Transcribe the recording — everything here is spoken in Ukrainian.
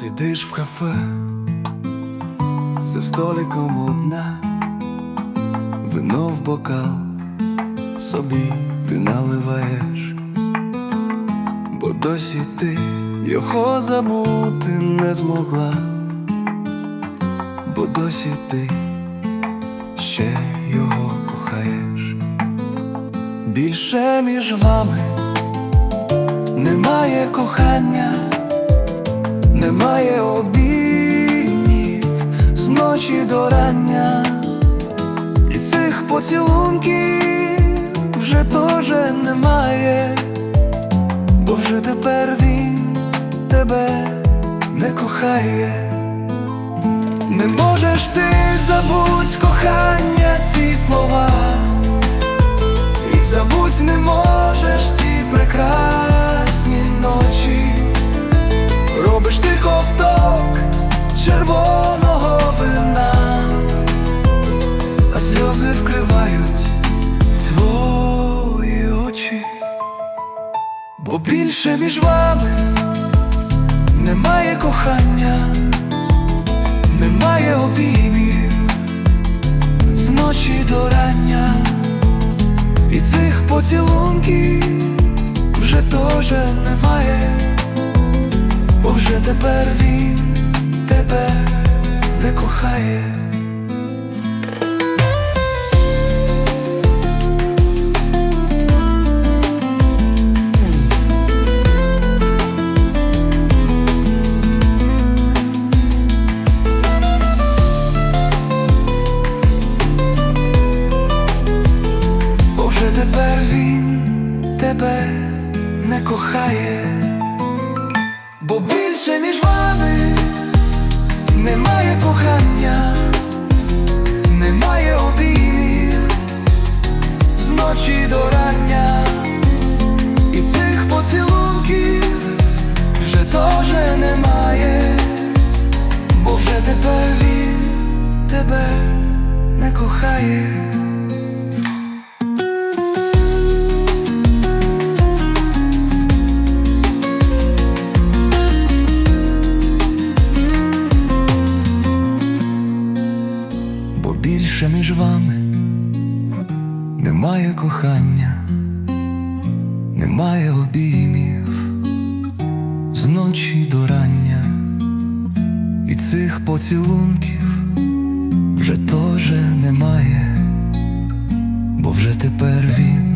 Сидиш в кафе за столиком одна, вино в бокал собі ти наливаєш, бо досі ти його забути не змогла, бо досі ти ще його кохаєш. Більше між вами немає кохання, немає обіймів з ночі до рання, і цих поцілунків вже теж немає, бо вже тепер він тебе не кохає. Не можеш ти червоного вина, а сльози вкривають твої очі, бо більше між вами немає кохання, немає обіймів з ночі до рання. І цих поцілунків вже теж немає, бо вже тепер він тебе не кохає. Тебе не кохає, бо більше між немає кохання, немає обіймів, з ночі до рання і цих поцілунків вже теж немає, бо вже тепер він.